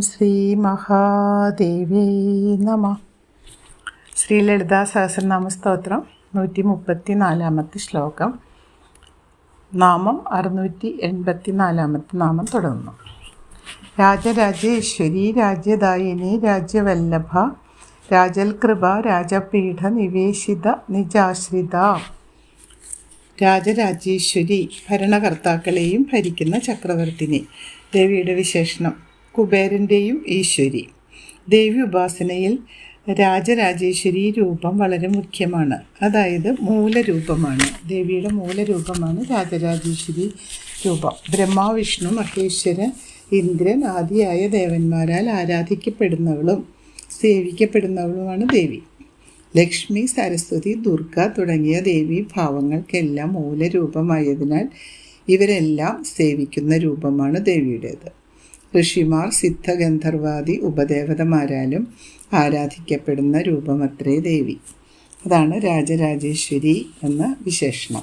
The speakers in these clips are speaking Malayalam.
ശ്രീ മഹാദേവി നമ. ശ്രീ ലളിതാ സഹസ്രനാമ സ്തോത്രം നൂറ്റി മുപ്പത്തി നാലാമത്തെ ശ്ലോകം. നാമം അറുന്നൂറ്റി എൺപത്തി നാലാമത്തെ നാമം തുടങ്ങുന്നു. രാജരാജേശ്വരി രാജ്യദായിനി രാജ്യവല്ലഭ രാജൽകൃപ രാജപീഠ നിവേശിത നിജാശ്രിത. രാജരാജേശ്വരി ഭരണകർത്താക്കളെയും ഭരിക്കുന്ന ചക്രവർത്തിനി. ദേവിയുടെ വിശേഷണം. കുബേരന്റെയും ഈശ്വരി. ദേവി ഉപാസനയിൽ രാജരാജേശ്വരി രൂപം വളരെ മുഖ്യമാണ്. അതായത് മൂലരൂപമാണ്. ദേവിയുടെ മൂലരൂപമാണ് രാജരാജേശ്വരി രൂപം. ബ്രഹ്മ വിഷ്ണു മഹേശ്വരൻ ഇന്ദ്രൻ ആദിയായ ദേവന്മാരാൽ ആരാധിക്കപ്പെടുന്നവളും സേവിക്കപ്പെടുന്നവളുമാണ് ദേവി. ലക്ഷ്മി സരസ്വതി ദുർഗ തുടങ്ങിയ ദേവി ഭാവങ്ങൾക്കെല്ലാം മൂലരൂപമായതിനാൽ ഇവരെല്ലാം സേവിക്കുന്ന രൂപമാണ് ദേവിയുടേത്. ഋഷിമാർ സിദ്ധഗന്ധർവാദി ഉപദേവതമാരാലും ആരാധിക്കപ്പെടുന്ന രൂപമത്രേ ദേവി. അതാണ് രാജരാജേശ്വരി എന്ന വിശേഷണം.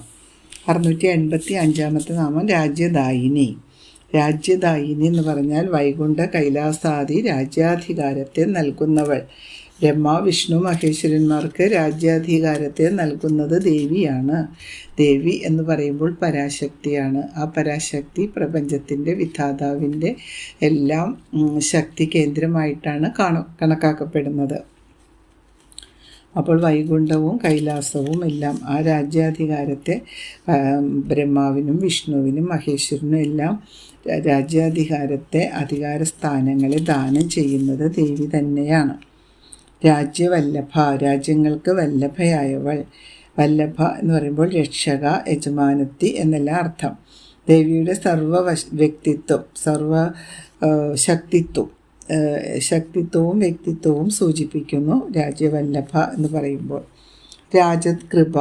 അറുന്നൂറ്റി എൺപത്തി അഞ്ചാമത്തെ നാമം രാജ്യദായിനി. രാജ്യദായിനി എന്ന് പറഞ്ഞാൽ വൈകുണ്ഠ കൈലാസാദി രാജ്യാധികാരത്തെ നൽകുന്നവൾ. ബ്രഹ്മ വിഷ്ണു മഹേശ്വരന്മാർക്ക് രാജ്യാധികാരത്തെ നൽകുന്നത് ദേവിയാണ്. ദേവി എന്ന് പറയുമ്പോൾ പരാശക്തിയാണ്. ആ പരാശക്തി പ്രപഞ്ചത്തിന്റെ വിധാതാവിന്റെ എല്ലാം ശക്തി കേന്ദ്രമായിട്ടാണ് കാണ കണക്കാക്കപ്പെടുന്നത്. അപ്പോൾ വൈകുണ്ഠവും കൈലാസവും എല്ലാം ആ രാജ്യാധികാരത്തെ ബ്രഹ്മാവിനും വിഷ്ണുവിനും മഹേശ്വരനും എല്ലാം രാജ്യാധികാരത്തെ അധികാര സ്ഥാനങ്ങളെ ദാനം ചെയ്യുന്നത് ദേവി തന്നെയാണ്. രാജ്യവല്ലഭ രാജ്യങ്ങൾക്ക് വല്ലഭയായവൾ. വല്ലഭ എന്ന് പറയുമ്പോൾ രക്ഷക യജമാനത്തി എന്നെല്ലാം അർത്ഥം. ദേവിയുടെ സർവ വ്യക്തിത്വം സർവ ശക്തിത്വം ശക്തിത്വവും വ്യക്തിത്വവും സൂചിപ്പിക്കുന്നു രാജ്യവല്ലഭ എന്ന് പറയുമ്പോൾ. രാജകൃപ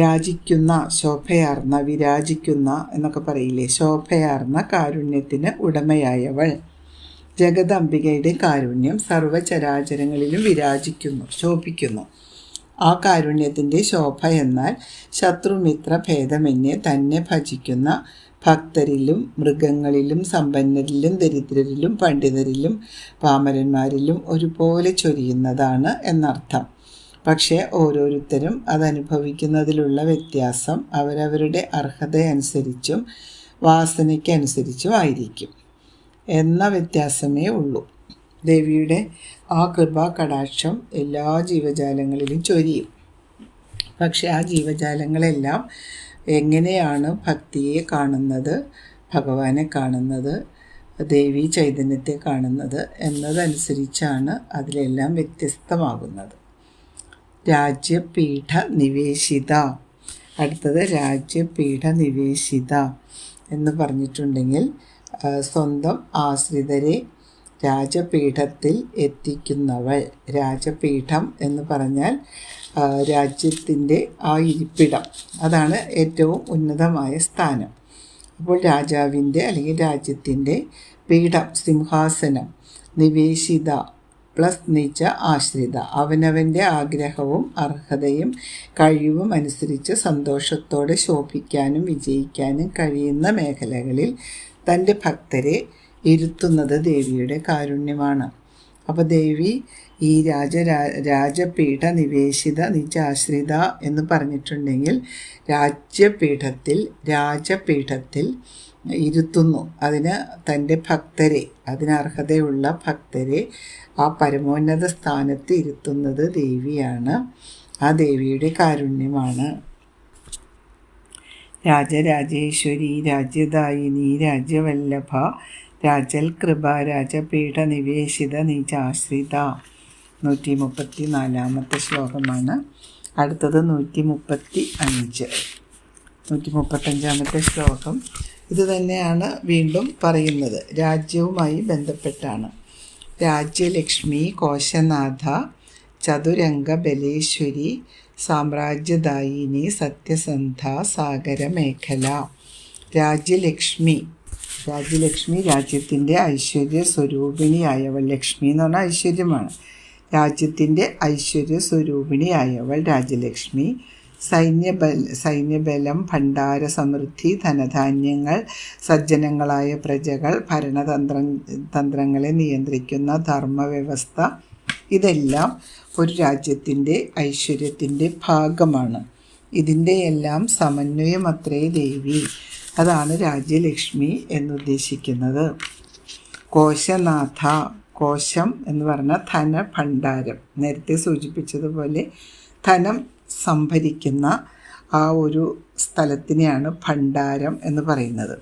രാജിക്കുന്ന ശോഭയാർന്ന വിരാജിക്കുന്ന എന്നൊക്കെ പറയില്ലേ? ശോഭയാർന്ന കാരുണ്യത്തിന് ഉടമയായവൾ. ജഗദംബികയുടെ കാരുണ്യം സർവചരാചരങ്ങളിലും വിരാജിക്കുന്നു ശോഭിക്കുന്നു. ആ കാരുണ്യത്തിന്റെ ശോഭ എന്നാൽ ശത്രുമിത്ര ഭേദമന്യേ തന്നെ ഭജിക്കുന്ന ഭക്തരിലും മൃഗങ്ങളിലും സമ്പന്നരിലും ദരിദ്രരിലും പണ്ഡിതരിലും പാമരന്മാരിലും ഒരുപോലെ ചൊരിയുന്നതാണ് എന്നർത്ഥം. പക്ഷേ ഓരോരുത്തരും അതനുഭവിക്കുന്നതിലുള്ള വ്യത്യാസം അവരവരുടെ അർഹതയനുസരിച്ചും വാസനയ്ക്കനുസരിച്ചും ആയിരിക്കും. എന്ന വ്യത്യാസമേ ഉള്ളൂ. ദേവിയുടെ ആ കൃപാ കടാക്ഷം എല്ലാ ജീവജാലങ്ങളിലും ചൊരിയും. പക്ഷെ ആ ജീവജാലങ്ങളെല്ലാം എങ്ങനെയാണ് ഭക്തിയെ കാണുന്നത് ഭഗവാനെ കാണുന്നത് ദേവി ചൈതന്യത്തെ കാണുന്നത് എന്നതനുസരിച്ചാണ് അതിലെല്ലാം വ്യത്യസ്തമാകുന്നത്. രാജ്യപീഠ നിവേശിത. അടുത്തത് രാജ്യപീഠ നിവേശിത എന്ന് പറഞ്ഞിട്ടുണ്ടെങ്കിൽ സ്വന്തം ആശ്രിതരെ രാജപീഠത്തിൽ എത്തിക്കുന്നവൾ. രാജപീഠം എന്ന് പറഞ്ഞാൽ രാജ്യത്തിന്റെ ആ ഇരിപ്പിടം. അതാണ് ഏറ്റവും ഉന്നതമായ സ്ഥാനം. അപ്പോൾ രാജാവിന്റെ അല്ലെങ്കിൽ രാജ്യത്തിന്റെ പീഠം സിംഹാസനം നിവേശിത പ്ലസ് നിജ ആശ്രിത. അവനവന്റെ ആഗ്രഹവും അർഹതയും കഴിവും അനുസരിച്ച് സന്തോഷത്തോടെ ശോഭിക്കാനും വിജയിക്കാനും കഴിയുന്ന മേഖലകളിൽ തന്റെ ഭക്തരെ ഇരുത്തുന്നത് ദേവിയുടെ കാരുണ്യമാണ്. അപ്പോൾ ദേവി ഈ രാജ രാജപീഠ നിവേശിത നിജാശ്രിത എന്ന് പറഞ്ഞിട്ടുണ്ടെങ്കിൽ രാജ്യപീഠത്തിൽ രാജപീഠത്തിൽ ഇരുത്തുന്നു. അതിന് തന്റെ ഭക്തരെ അതിനർഹതയുള്ള ഭക്തരെ ആ പരമോന്നത സ്ഥാനത്ത് ഇരുത്തുന്നത് ദേവിയാണ്. ആ ദേവിയുടെ കാരുണ്യമാണ്. രാജരാജേശ്വരി രാജ്യദായിനി രാജ്യവല്ലഭ രാജൽ കൃപ രാജപീഠ നിവേശിത നിജാശ്രിത നൂറ്റി മുപ്പത്തി നാലാമത്തെ ശ്ലോകമാണ്. അടുത്തത് നൂറ്റി മുപ്പത്തി അഞ്ച് നൂറ്റി മുപ്പത്തഞ്ചാമത്തെ ശ്ലോകം. ഇത് തന്നെയാണ് വീണ്ടും പറയുന്നത്. രാജ്യവുമായി ബന്ധപ്പെട്ടാണ്. രാജ്യലക്ഷ്മി കോശനാഥ ചതുരംഗ ബലേശ്വരി സാമ്രാജ്യദായിനി സത്യസന്ധ സാഗര മേഖല. രാജ്യലക്ഷ്മി. രാജ്യലക്ഷ്മി രാജ്യത്തിന്റെ ഐശ്വര്യ സ്വരൂപിണിയായവൾ. ലക്ഷ്മി എന്ന് പറഞ്ഞാൽ ഐശ്വര്യമാണ്. രാജ്യത്തിന്റെ ഐശ്വര്യ സ്വരൂപിണിയായവൾ രാജ്യലക്ഷ്മി. സൈന്യബൽ സൈന്യബലം ഭണ്ഡാര സമൃദ്ധി ധനധാന്യങ്ങൾ സജ്ജനങ്ങളായ പ്രജകൾ ഭരണതന്ത്ര തന്ത്രങ്ങളെ നിയന്ത്രിക്കുന്ന ധർമ്മവ്യവസ്ഥ ഇതെല്ലാം ഒരു രാജ്യത്തിന്റെ ഐശ്വര്യത്തിന്റെ ഭാഗമാണ്. ഇതിന്റെ എല്ലാം സമന്വയം അത്രേ ദേവി. അതാണ് രാജ്യലക്ഷ്മി എന്നുദ്ദേശിക്കുന്നത്. കോശനാഥ കോശം എന്ന് പറഞ്ഞാൽ ധനഭണ്ഡാരം. നേരത്തെ സൂചിപ്പിച്ചതുപോലെ ധനം സംഭരിക്കുന്ന ആ ഒരു സ്ഥലത്തിനെയാണ് ഭണ്ഡാരം എന്ന് പറയുന്നത്.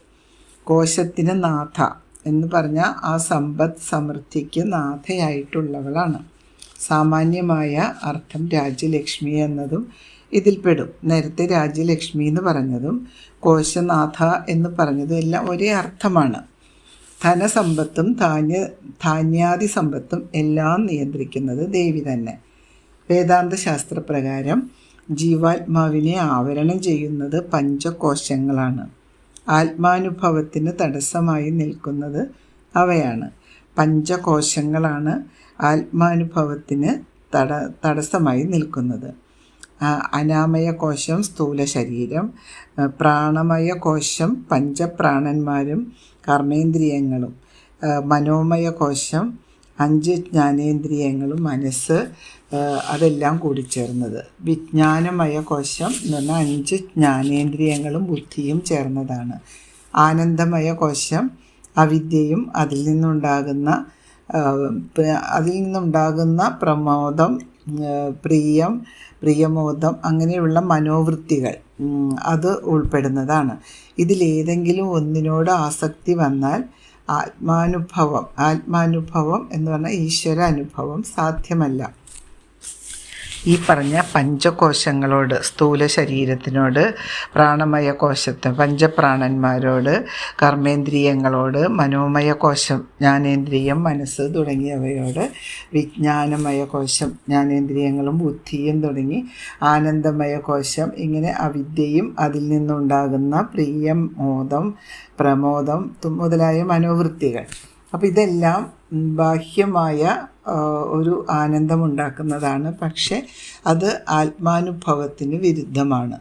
കോശത്തിന് നാഥ എന്ന് പറഞ്ഞാൽ ആ സമ്പദ് സമൃദ്ധിക്ക് നാഥയായിട്ടുള്ളവളാണ്. സാമാന്യമായ അർത്ഥം രാജ്യലക്ഷ്മി എന്നതും ഇതിൽപ്പെടും. നേരത്തെ രാജ്യലക്ഷ്മി എന്ന് പറഞ്ഞതും കോശനാഥ എന്ന് പറഞ്ഞതും എല്ലാം ഒരേ അർത്ഥമാണ്. ധനസമ്പത്തും ധാന്യ ധാന്യാദി സമ്പത്തും എല്ലാം നിയന്ത്രിക്കുന്നത് ദേവി തന്നെ. വേദാന്ത ശാസ്ത്രപ്രകാരം ജീവാത്മാവിനെ ആവരണം ചെയ്യുന്നത് പഞ്ചകോശങ്ങളാണ്. ആത്മാനുഭവത്തിന് തടസ്സമായി നിൽക്കുന്നത് അവയാണ്. പഞ്ചകോശങ്ങളാണ് ആത്മാനുഭവത്തിന് തട തടസ്സമായി നിൽക്കുന്നത്. അനാമയ കോശം സ്ഥൂല ശരീരം പ്രാണമയ കോശം പഞ്ചപ്രാണന്മാരും കർമ്മേന്ദ്രിയങ്ങളും മനോമയ കോശം അഞ്ച് ജ്ഞാനേന്ദ്രിയങ്ങളും മനസ്സ് അതെല്ലാം കൂടി ചേർന്നത് വിജ്ഞാനമയ കോശം എന്ന് പറഞ്ഞാൽ അഞ്ച് ജ്ഞാനേന്ദ്രിയങ്ങളും ബുദ്ധിയും ചേർന്നതാണ്. ആനന്ദമയ കോശം അവിദ്യയും അതിൽ നിന്നുണ്ടാകുന്ന അതിൽ നിന്നുണ്ടാകുന്ന പ്രമോദം പ്രിയം പ്രിയമോദം അങ്ങനെയുള്ള മനോവൃത്തികൾ അത് ഉൾപ്പെടുന്നതാണ്. ഇതിലേതെങ്കിലും ഒന്നിനോട് ആസക്തി വന്നാൽ ആത്മാനുഭവം ആത്മാനുഭവം എന്ന് പറഞ്ഞാൽ ഈശ്വര അനുഭവം സാധ്യമല്ല. ഈ പറഞ്ഞ പഞ്ചകോശങ്ങളോട് സ്ഥൂല ശരീരത്തിനോട് പ്രാണമയ കോശത്തെ പഞ്ചപ്രാണന്മാരോട് കർമ്മേന്ദ്രിയങ്ങളോട് മനോമയ കോശം ജ്ഞാനേന്ദ്രിയം മനസ്സ് തുടങ്ങിയവയോട് വിജ്ഞാനമയ കോശം ജ്ഞാനേന്ദ്രിയങ്ങളും ബുദ്ധിയും തുടങ്ങി ആനന്ദമയ കോശം ഇങ്ങനെ അവിദ്യയും അതിൽ നിന്നുണ്ടാകുന്ന പ്രിയം മോദം പ്രമോദം മുതലായ മനോവൃത്തികൾ. അപ്പോൾ ഇതെല്ലാം ബാഹ്യമായ ഒരു ആനന്ദമുണ്ടാക്കുന്നതാണ്. പക്ഷെ അത് ആത്മാനുഭവത്തിന് വിരുദ്ധമാണ്.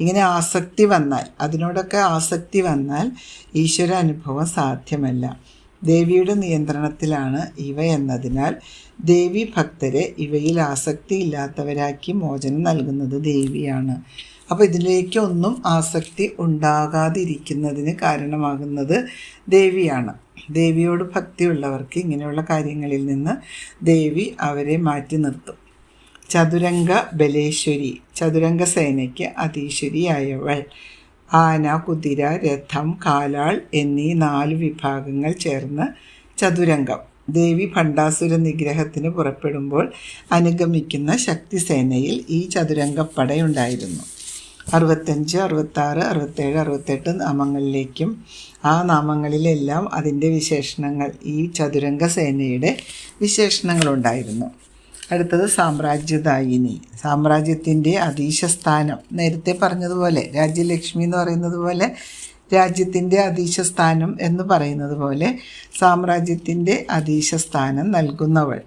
ഇങ്ങനെ ആസക്തി വന്നാൽ അതിനോടൊക്കെ ആസക്തി വന്നാൽ ഈശ്വര അനുഭവം സാധ്യമല്ല. ദേവിയുടെ നിയന്ത്രണത്തിലാണ് ഇവ എന്നതിനാൽ ദേവി ഭക്തരെ ഇവയിൽ ആസക്തി ഇല്ലാത്തവരാക്കി മോചനം നൽകുന്നത് ദേവിയാണ്. അപ്പോൾ ഇതിലേക്കൊന്നും ആസക്തി ഉണ്ടാകാതിരിക്കുന്നതിന് കാരണമാകുന്നത് ദേവിയാണ്. ദേവിയോട് ഭക്തിയുള്ളവർക്ക് ഇങ്ങനെയുള്ള കാര്യങ്ങളിൽ നിന്ന് ദേവി അവരെ മാറ്റി നിർത്തും. ചതുരംഗ ബലേശ്വരി ചതുരംഗ സേനയ്ക്ക് അതീശ്വരിയായവൾ. ആന കുതിര രഥം കാലാൾ എന്നീ നാല് വിഭാഗങ്ങൾ ചേർന്ന് ചതുരംഗം. ദേവി ഭണ്ഡാസുര നിഗ്രഹത്തിന് പുറപ്പെടുമ്പോൾ അനുഗമിക്കുന്ന ശക്തിസേനയിൽ ഈ ചതുരംഗപ്പടയുണ്ടായിരുന്നു. അറുപത്തഞ്ച് അറുപത്താറ് അറുപത്തേഴ് അറുപത്തെട്ട് നാമങ്ങളിലേക്കും ആ നാമങ്ങളിലെല്ലാം അതിന്റെ വിശേഷണങ്ങൾ ഈ ചതുരംഗ സേനയുടെ വിശേഷണങ്ങളുണ്ടായിരുന്നു. അടുത്തത് സാമ്രാജ്യദായിനി. സാമ്രാജ്യത്തിന്റെ അതീശസ്ഥാനം. നേരത്തെ പറഞ്ഞതുപോലെ രാജ്യലക്ഷ്മി എന്ന് പറയുന്നത് പോലെ രാജ്യത്തിന്റെ അതീശസ്ഥാനം എന്ന് പറയുന്നത് പോലെ സാമ്രാജ്യത്തിന്റെ അതീശസ്ഥാനം നൽകുന്നവൾ.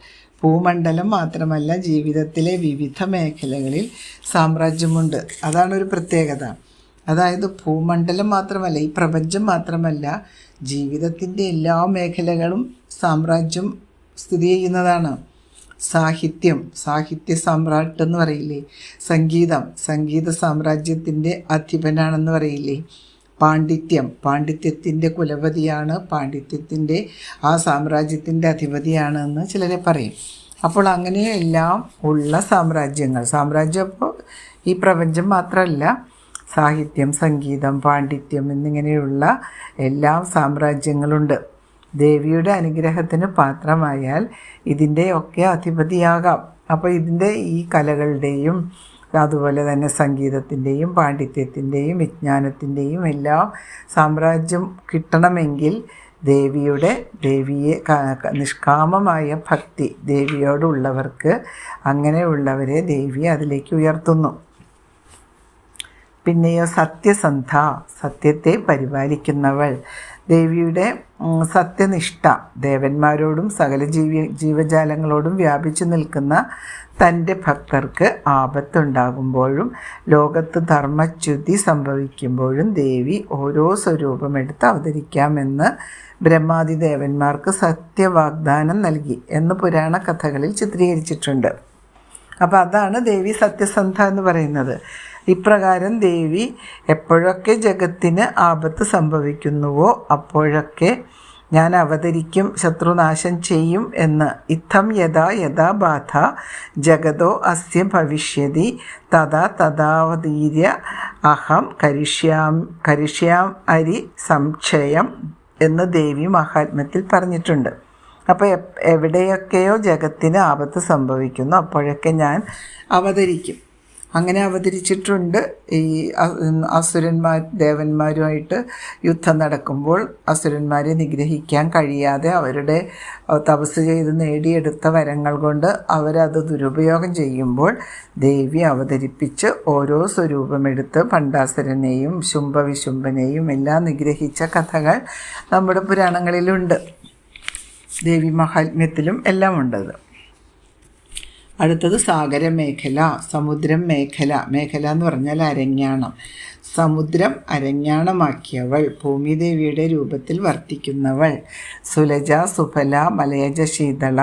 ഭൂമണ്ഡലം മാത്രമല്ല ജീവിതത്തിലെ വിവിധ മേഖലകളിൽ സാമ്രാജ്യമുണ്ട്. അതാണ് ഒരു പ്രത്യേകത. അതായത് ഭൂമണ്ഡലം മാത്രമല്ല ഈ പ്രപഞ്ചം മാത്രമല്ല ജീവിതത്തിന്റെ എല്ലാ മേഖലകളും സാമ്രാജ്യം സ്ഥിതി ചെയ്യുന്നതാണ്. സാഹിത്യം സാഹിത്യ സാമ്രാട്ട് എന്ന് പറയില്ലേ? സംഗീതം സംഗീത സാമ്രാജ്യത്തിന്റെ അധിപനാണെന്ന് പറയില്ലേ? പാണ്ഡിത്യം. പാണ്ഡിത്യത്തിന്റെ കുലപതിയാണ് പാണ്ഡിത്യത്തിന്റെ ആ സാമ്രാജ്യത്തിന്റെ അധിപതിയാണ് എന്ന് ചിലരെ പറയും. അപ്പോൾ അങ്ങനെയെല്ലാം ഉള്ള സാമ്രാജ്യങ്ങൾ. സാമ്രാജ്യം അപ്പോൾ ഈ പ്രപഞ്ചം മാത്രമല്ല സാഹിത്യം സംഗീതം പാണ്ഡിത്യം എന്നിങ്ങനെയുള്ള എല്ലാം സാമ്രാജ്യങ്ങളുണ്ട്. ദേവിയുടെ അനുഗ്രഹത്തിന് പാത്രമായാൽ ഇതിന്റെയൊക്കെ അധിപതിയാകാം. അപ്പോൾ ഇതിന്റെ ഈ കലകളുടെയും അതുപോലെ തന്നെ സംഗീതത്തിന്റെയും പാണ്ഡിത്യത്തിന്റെയും വിജ്ഞാനത്തിന്റെയും എല്ലാം സാമ്രാജ്യം കിട്ടണമെങ്കിൽ ദേവിയുടെ ദേവിയെ നിഷ്കാമമായ ഭക്തി ദേവിയോടുള്ളവർക്ക് അങ്ങനെയുള്ളവരെ ദേവി അതിലേക്ക് ഉയർത്തുന്നു. പിന്നെയോ സത്യസന്ധ സത്യത്തെ പരിപാലിക്കുന്നവൾ. ദേവിയുടെ സത്യനിഷ്ഠ. ദേവന്മാരോടും സകല ജീവി ജീവജാലങ്ങളോടും വ്യാപിച്ചു നിൽക്കുന്ന തന്റെ ഭക്തർക്ക് ആപത്തുണ്ടാകുമ്പോഴും ലോകത്ത് ധർമ്മച്യുതി സംഭവിക്കുമ്പോഴും ദേവി ഓരോ സ്വരൂപമെടുത്ത് അവതരിക്കാമെന്ന് ബ്രഹ്മാദി ദേവന്മാർക്ക് സത്യവാഗ്ദാനം നൽകി എന്ന് പുരാണ കഥകളിൽ ചിത്രീകരിച്ചിട്ടുണ്ട്. അപ്പോൾ അതാണ് ദേവി സത്യസന്ധ എന്ന് പറയുന്നത്. ഇപ്രകാരം ദേവി എപ്പോഴൊക്കെ ജഗത്തിന് ആപത്ത് സംഭവിക്കുന്നുവോ അപ്പോഴൊക്കെ ഞാൻ അവതരിക്കും ശത്രുനാശം ചെയ്യും എന്ന് ഇത്തം യഥാ യഥാ ബാധ ജഗതോ അസ്യ ഭവിഷ്യതി തഥാ തഥാവതീര്യ അഹം കരിഷ്യാം കരിഷ്യാം അരി സംശയം എന്ന് ദേവി മഹാത്മ്യത്തിൽ പറഞ്ഞിട്ടുണ്ട്. അപ്പോൾ എവിടെയൊക്കെയോ ജഗത്തിന് ആപത്ത് സംഭവിക്കുന്നു അപ്പോഴൊക്കെ ഞാൻ അവതരിക്കും. അങ്ങനെ അവതരിച്ചിട്ടുണ്ട്. ഈ അസുരന്മാർ ദേവന്മാരുമായിട്ട് യുദ്ധം നടക്കുമ്പോൾ അസുരന്മാരെ നിഗ്രഹിക്കാൻ കഴിയാതെ അവരുടെ തപസ് ചെയ്ത് നേടിയെടുത്ത വരങ്ങൾ കൊണ്ട് അവരത് ദുരുപയോഗം ചെയ്യുമ്പോൾ ദേവി അവതരിപ്പിച്ച് ഓരോ സ്വരൂപമെടുത്ത് പണ്ടാസുരനെയും ശുംഭവിശുംഭനെയും എല്ലാം നിഗ്രഹിച്ച കഥകൾ നമ്മുടെ പുരാണങ്ങളിലുണ്ട്. ദേവി മഹാത്മ്യത്തിലും എല്ലാം ഉണ്ടത് അടുത്തത് സാഗര മേഖല സമുദ്രം മേഖല. മേഖല എന്ന് പറഞ്ഞാൽ അരഞ്ഞാണം സമുദ്രം അരഞ്ഞാണമാക്കിയവൾ ഭൂമിദേവിയുടെ രൂപത്തിൽ വർത്തിക്കുന്നവൾ. സുലജ സുഫല മലയജ ശീതള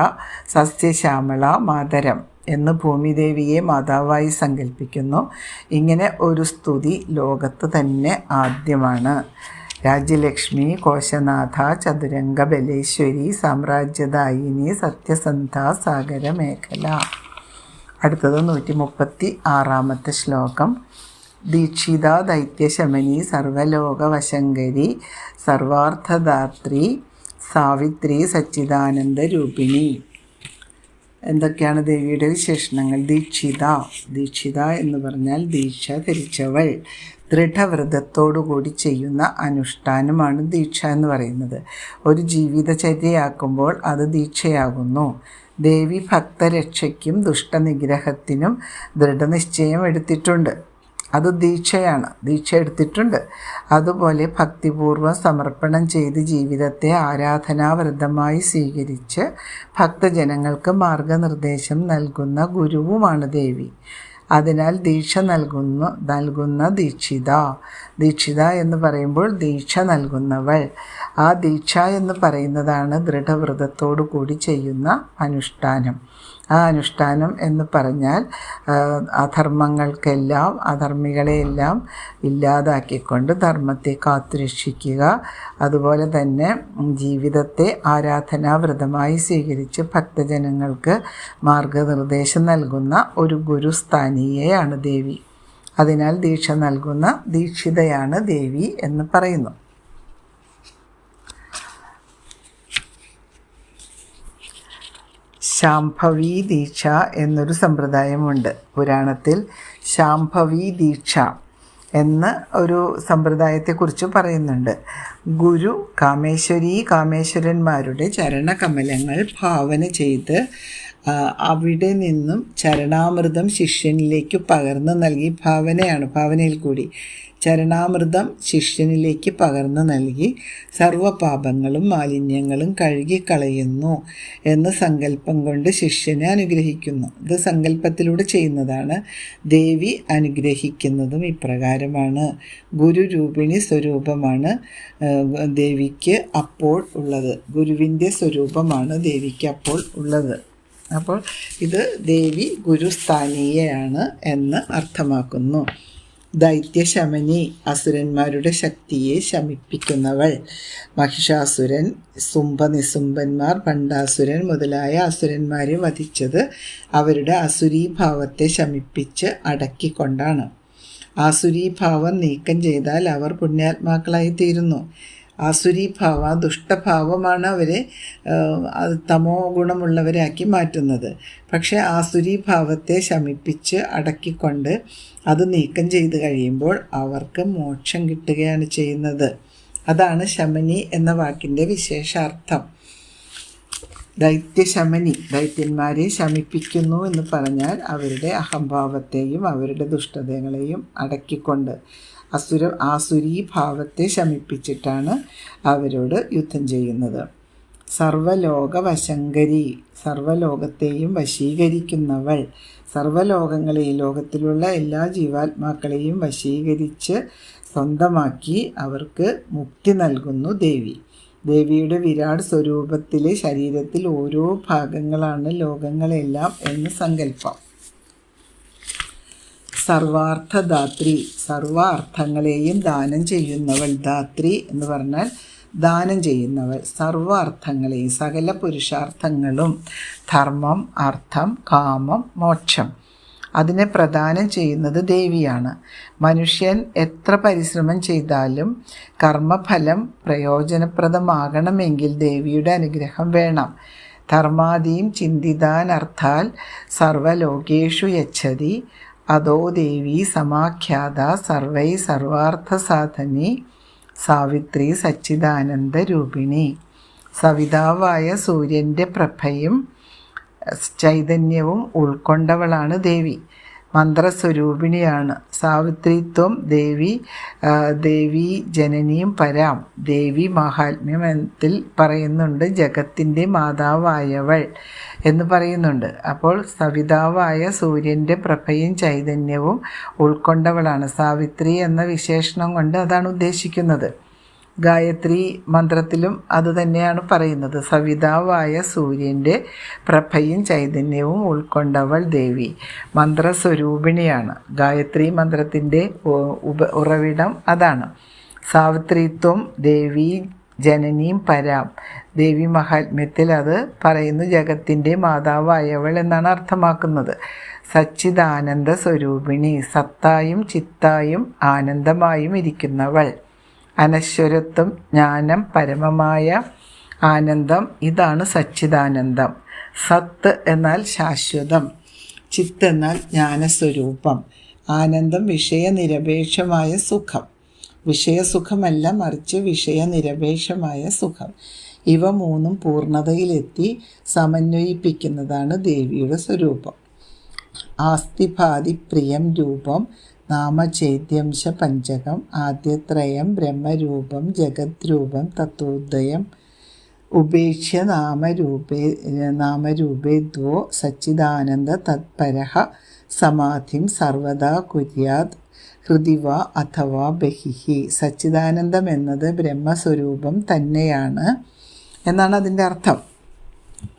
സസ്യശ്യാമള മാതരം എന്ന് ഭൂമിദേവിയെ മാതാവായി സങ്കല്പിക്കുന്നു ഇങ്ങനെ ഒരു സ്തുതി ലോകത്ത് തന്നെ ആദ്യമാണ്. രാജ്യലക്ഷ്മി കോശനാഥ ചതുരംഗ ബലേശ്വരി സാമ്രാജ്യദായിനി സത്യസന്ധ സാഗര മേഖല അടുത്തത് നൂറ്റി മുപ്പത്തി ആറാമത്തെ ശ്ലോകം. ദീക്ഷിത ദൈത്യശമനി സർവലോകവശങ്കരി സർവാർത്ഥദാത്രി സാവിത്രി സച്ചിദാനന്ദ രൂപിണി എന്തൊക്കെയാണ് ദേവിയുടെ വിശേഷണങ്ങൾ? ദീക്ഷിത. ദീക്ഷിത എന്ന് പറഞ്ഞാൽ ദീക്ഷ ധരിച്ചവൾ. ദൃഢവ്രതത്തോടുകൂടി ചെയ്യുന്ന അനുഷ്ഠാനമാണ് ദീക്ഷ എന്ന് പറയുന്നത്. ഒരു ജീവിതചര്യയാക്കുമ്പോൾ അത് ദീക്ഷയാകുന്നു. ദേവി ഭക്തരക്ഷയ്ക്കും ദുഷ്ടനിഗ്രഹത്തിനും ദൃഢനിശ്ചയം എടുത്തിട്ടുണ്ട്. അത് ദീക്ഷയാണ്. ദീക്ഷ എടുത്തിട്ടുണ്ട്. അതുപോലെ ഭക്തിപൂർവം സമർപ്പണം ചെയ്ത് ജീവിതത്തെ ആരാധനാവ്രതമായി സ്വീകരിച്ച് ഭക്തജനങ്ങൾക്ക് മാർഗനിർദ്ദേശം നൽകുന്ന ഗുരുവുമാണ് ദേവി. അതിനാൽ ദീക്ഷ നൽകുന്നു നൽകുന്ന ദീക്ഷിത. ദീക്ഷിത എന്ന് പറയുമ്പോൾ ദീക്ഷ നൽകുന്നവൾ. ആ ദീക്ഷ എന്ന് പറയുന്നതാണ് ദൃഢവ്രതത്തോടു കൂടി ചെയ്യുന്ന അനുഷ്ഠാനം. ആ അനുഷ്ഠാനം എന്ന് പറഞ്ഞാൽ അധർമ്മങ്ങൾക്കെല്ലാം അധർമ്മികളെയെല്ലാം ഇല്ലാതാക്കിക്കൊണ്ട് ധർമ്മത്തെ കാത്തുരക്ഷിക്കുക. അതുപോലെ തന്നെ ജീവിതത്തെ ആരാധനാവ്രതമായി സ്വീകരിച്ച് ഭക്തജനങ്ങൾക്ക് മാർഗനിർദ്ദേശം നൽകുന്ന ഒരു ഗുരുസ്ഥാനീയയാണ് ദേവി. അതിനാൽ ദീക്ഷ നൽകുന്ന ദീക്ഷിതയാണ് ദേവി എന്ന് പറയുന്നു. ശാംഭവി ദീക്ഷ എന്നൊരു സമ്പ്രദായമുണ്ട്. പുരാണത്തിൽ ശാംഭവി ദീക്ഷ എന്ന ഒരു സമ്പ്രദായത്തെക്കുറിച്ച് പറയുന്നുണ്ട്. ഗുരു കാമേശ്വരി കാമേശ്വരന്മാരുടെ ചരണകമലങ്ങൾ ഭാവന ചെയ്ത് അവിടെ നിന്നും ചരണാമൃതം ശിഷ്യനിലേക്ക് പകർന്നു നൽകി ഭാവനയാണ്. ഭാവനയിൽ കൂടി ചരണാമൃതം ശിഷ്യനിലേക്ക് പകർന്നു നൽകി സർവപാപങ്ങളും മാലിന്യങ്ങളും കഴുകിക്കളയുന്നു എന്ന സങ്കല്പം കൊണ്ട് ശിഷ്യനെ അനുഗ്രഹിക്കുന്നു. ഇത് സങ്കല്പത്തിലൂടെ ചെയ്യുന്നതാണ്. ദേവി അനുഗ്രഹിക്കുന്നതും ഇപ്രകാരമാണ്. ഗുരുരൂപിണി സ്വരൂപമാണ് ദേവിക്ക് അപ്പോൾ ഉള്ളത്. ഗുരുവിന്റെ സ്വരൂപമാണ് ദേവിക്ക് അപ്പോൾ ഉള്ളത്. അപ്പോൾ ഇത് ദേവി ഗുരുസ്ഥാനീയയാണ് എന്ന് അർത്ഥമാക്കുന്നു. ദൈത്യശമനി അസുരന്മാരുടെ ശക്തിയെ ശമിപ്പിക്കുന്നവൾ. മഹിഷാസുരൻ സുംഭനിസുംബന്മാർ പണ്ടാസുരൻ മുതലായ അസുരന്മാരെ വധിച്ചത് അവരുടെ അസുരീഭാവത്തെ ശമിപ്പിച്ച് അടക്കിക്കൊണ്ടാണ്. ആസുരീഭാവം നീക്കം ചെയ്താൽ അവർ പുണ്യാത്മാക്കളായി തീരുന്നു ആസുരീഭാവ ദുഷ്ടഭാവമാണ് അവരെ തമോ ഗുണമുള്ളവരാക്കി മാറ്റുന്നത്. പക്ഷേ ആസുരീഭാവത്തെ ശമിപ്പിച്ച് അടക്കിക്കൊണ്ട് അത് നീക്കം ചെയ്ത് കഴിയുമ്പോൾ അവർക്ക് മോക്ഷം കിട്ടുകയാണ് ചെയ്യുന്നത്. അതാണ് ശമനി എന്ന വാക്കിന്റെ വിശേഷാർത്ഥം. ദൈത്യശമനി ദൈത്യന്മാരെ ശമിപ്പിക്കുന്നു എന്ന് പറഞ്ഞാൽ അവരുടെ അഹംഭാവത്തെയും അവരുടെ ദുഷ്ടതകളെയും അടക്കിക്കൊണ്ട്. അസുര ആസുരീ ഭാവത്തെ ശമിപ്പിച്ചിട്ടാണ് അവരോട് യുദ്ധം ചെയ്യുന്നത്. സർവലോക വശങ്കരി സർവലോകത്തെയും വശീകരിക്കുന്നവൾ സർവലോകങ്ങളെയും ലോകത്തിലുള്ള എല്ലാ ജീവാത്മാക്കളെയും വശീകരിച്ച് സ്വന്തമാക്കി അവർക്ക് മുക്തി നൽകുന്നു ദേവി. ദേവിയുടെ വിരാട് സ്വരൂപത്തിലെ ശരീരത്തിൽ ഓരോ ഭാഗങ്ങളാണ് ലോകങ്ങളെല്ലാം എന്ന് സങ്കല്പം. സർവാർത്ഥദാത്രി സർവാർത്ഥങ്ങളെയും ദാനം ചെയ്യുന്നവൾ ധാത്രി എന്ന് പറഞ്ഞാൽ ദാനം ചെയ്യുന്നവൾ സർവ അർത്ഥങ്ങളെയും സകല പുരുഷാർത്ഥങ്ങളും ധർമ്മം അർത്ഥം കാമം മോക്ഷം. അതിനെ പ്രദാനം ചെയ്യുന്നത് ദേവിയാണ്. മനുഷ്യൻ എത്ര പരിശ്രമം ചെയ്താലും കർമ്മഫലം പ്രയോജനപ്രദമാകണമെങ്കിൽ ദേവിയുടെ അനുഗ്രഹം വേണം. ധർമാദീം ചിന്തിതാനർത്ഥാൽ സർവലോകേഷു യച്ഛതി അതോ ദേവി സമാഖ്യാത സർവൈ സർവാർത്ഥസാധനി സാവിത്രി സച്ചിദാനന്ദ രൂപിണി സവിതാവായ സൂര്യന്റെ പ്രഭയും ചൈതന്യവും ഉൾക്കൊണ്ടവളാണ് ദേവി. മന്ത്രസ്വരൂപിണിയാണ്. സാവിത്രിത്വം ദേവി ദേവി ജനനിയും പരാം. ദേവി മഹാത്മ്യത്തിൽ പറയുന്നുണ്ട് ജഗത്തിന്റെ മാതാവായവൾ എന്ന് പറയുന്നുണ്ട്. അപ്പോൾ സവിതാവായ സൂര്യന്റെ പ്രഭയും ചൈതന്യവും ഉൾക്കൊണ്ടവളാണ്. സാവിത്രി എന്ന വിശേഷണം കൊണ്ട് അതാണ് ഉദ്ദേശിക്കുന്നത്. ഗായത്രി മന്ത്രത്തിലും അതുതന്നെയാണ് പറയുന്നത്. സവിതാവായ സൂര്യന്റെ പ്രഭയും ചൈതന്യവും ഉൾക്കൊണ്ടവൾ ദേവി. മന്ത്രസ്വരൂപിണിയാണ്. ഗായത്രി മന്ത്രത്തിന്റെ ഉപ ഉറവിടം അതാണ്. സാവിത്രിത്വം ദേവി ജനനിയും പരാം. ദേവി മഹാത്മ്യത്തിൽ അത് പറയുന്നു ജഗത്തിന്റെ മാതാവായവൾ എന്നാണ് അർത്ഥമാക്കുന്നത്. സച്ചിദാനന്ദ സ്വരൂപിണി. സത്തായും ചിത്തായും ആനന്ദമായും ഇരിക്കുന്നവൾ. അനശ്വരത്വം ജ്ഞാനം പരമമായ ആനന്ദം. ഇതാണ് സച്ചിദാനന്ദം. സത്ത് എന്നാൽ ശാശ്വതം ചിത്ത് എന്നാൽ ജ്ഞാനസ്വരൂപം. ആനന്ദം വിഷയനിരപേക്ഷമായ സുഖം. വിഷയസുഖമല്ല മറിച്ച് വിഷയനിരപേക്ഷമായ സുഖം. ഇവ മൂന്നും പൂർണതയിലെത്തി സമന്വയിപ്പിക്കുന്നതാണ് ദേവിയുടെ സ്വരൂപം. ആസ്തിഭാതി പ്രിയം രൂപം നാമചൈദ്യംശ പഞ്ചകം ആദ്യത്രയം ബ്രഹ്മരൂപം ജഗദ്രൂപം തത്വോദയം ഉപേക്ഷ്യ നാമരൂപേ നാമരൂപേ ദ്വോ സച്ചിദാനന്ദ തത്പരഹ സമാധിം സർവദാ കുര്യാത് ഹൃദിവ അഥവാ ബഹിഹി സച്ചിദാനന്ദം എന്നത് ബ്രഹ്മസ്വരൂപം തന്നെയാണ് എന്നാണ് അതിന്റെ അർത്ഥം.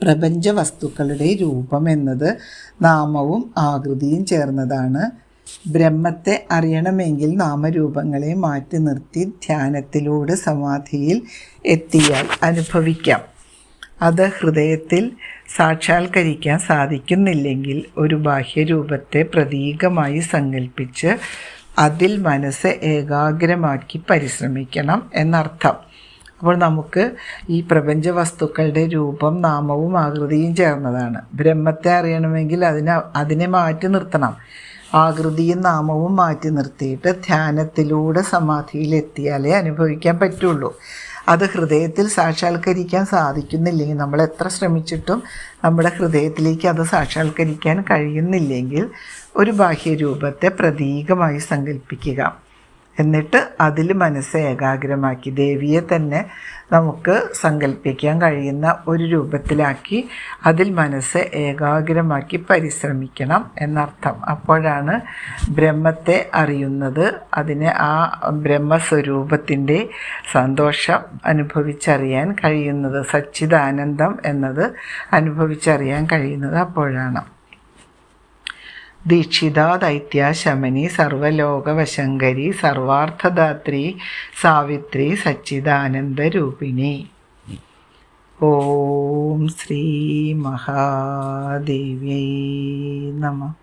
പ്രപഞ്ച വസ്തുക്കളുടെ രൂപം എന്നത് നാമവും ആകൃതിയും ചേർന്നതാണ്. ബ്രഹ്മത്തെ അറിയണമെങ്കിൽ നാമരൂപങ്ങളെ മാറ്റി നിർത്തി ധ്യാനത്തിലൂടെ സമാധിയിൽ എത്തിയാൽ അനുഭവിക്കാം. അത് ഹൃദയത്തിൽ സാക്ഷാത്കരിക്കാൻ സാധിക്കുന്നില്ലെങ്കിൽ ഒരു ബാഹ്യരൂപത്തെ പ്രതീകമായി സങ്കല്പിച്ച് അതിൽ മനസ്സ് ഏകാഗ്രമാക്കി പരിശ്രമിക്കണം എന്നർത്ഥം. അപ്പോൾ നമുക്ക് ഈ പ്രപഞ്ച വസ്തുക്കളുടെ രൂപം നാമവും ആകൃതിയും ചേർന്നതാണ്. ബ്രഹ്മത്തെ അറിയണമെങ്കിൽ അതിനെ അതിനെ മാറ്റി നിർത്തണം. ആകൃതിയും നാമവും മാറ്റി നിർത്തിയിട്ട് ധ്യാനത്തിലൂടെ സമാധിയിലെത്തിയാലേ അനുഭവിക്കാൻ പറ്റുള്ളൂ. അത് ഹൃദയത്തിൽ സാക്ഷാത്കരിക്കാൻ സാധിക്കുന്നില്ലെങ്കിൽ നമ്മൾ എത്ര ശ്രമിച്ചിട്ടും നമ്മുടെ ഹൃദയത്തിലേക്ക് അത് സാക്ഷാത്കരിക്കാൻ കഴിയുന്നില്ലെങ്കിൽ ഒരു ബാഹ്യരൂപത്തെ പ്രതീകമായി സങ്കല്പിക്കുക. എന്നിട്ട് അതിൽ മനസ്സ് ഏകാഗ്രമാക്കി ദേവിയെ തന്നെ നമുക്ക് സങ്കല്പിക്കാൻ കഴിയുന്ന ഒരു രൂപത്തിലാക്കി അതിൽ മനസ്സ് ഏകാഗ്രമാക്കി പരിശ്രമിക്കണം എന്നർത്ഥം. അപ്പോഴാണ് ബ്രഹ്മത്തെ അറിയുന്നത്. അതിനെ ആ ബ്രഹ്മസ്വരൂപത്തിന്റെ സന്തോഷം അനുഭവിച്ചറിയാൻ കഴിയുന്നത് സച്ചിദാനന്ദം എന്നത് അനുഭവിച്ചറിയാൻ കഴിയുന്നത് അപ്പോഴാണ്. ദീക്ഷിത ദൈത്യ ശമനി സർവലോകവശങ്കരി സർവാർത്ഥദാത്രി സാവിത്രി സച്ചിദാനന്ദരൂപിണി. ഓം ശ്രീ മഹാദേവ്യൈ നമ.